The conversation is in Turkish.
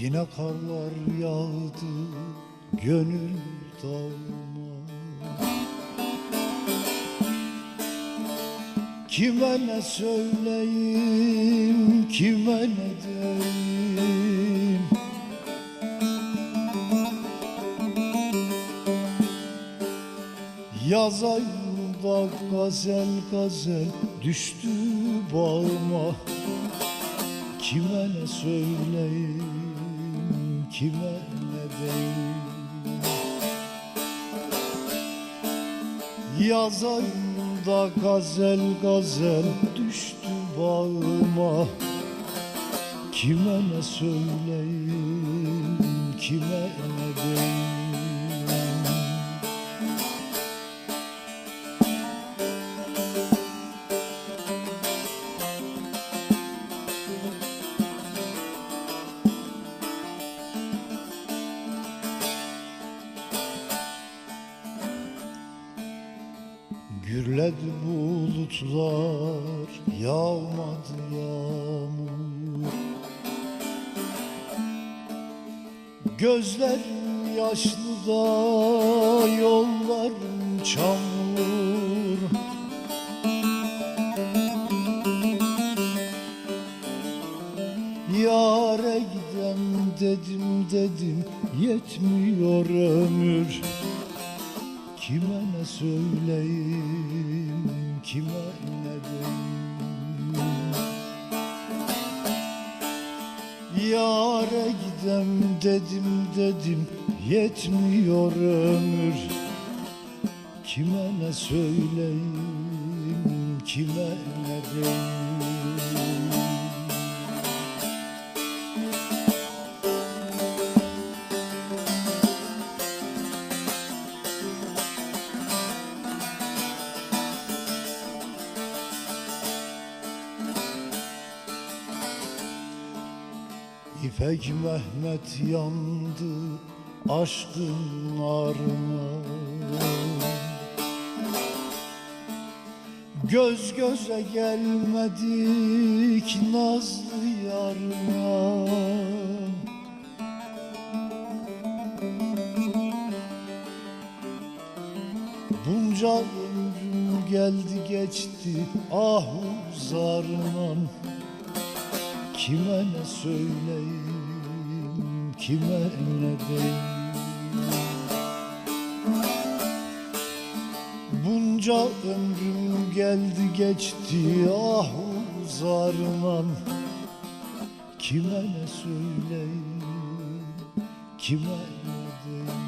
Yine karlar yağdı gönül dağıma Kime ne söyleyeyim, kime ne diyeyim? Yaz ayında gazel gazel düştü bağıma. Kime ne söyleyeyim, kime ne diyeyim Yaz ayında gazel gazel düştü bağıma Kime ne söyleyeyim, kime ne diyeyim Gürledi bulutlar, yağmadı yağmur. Gözlerim yaşlı da yollarım çamur. Yare gidem dedim dedim yetmiyor ömür Kime ne söyleyeyim, kime ne diyeyim Yare gidem dedim dedim yetmiyor ömür. Kime ne söyleyeyim, kime ne diyeyim İpek Mehmet yandı aşkın narına Göz göze gelmedik nazlı yarına. Bunca ömrüm geldi geçti ah zarınan Kime ne söyleyeyim, kime ne diyeyim Bunca ömrüm geldi geçti ah zarınan Kime ne söyleyeyim, kime ne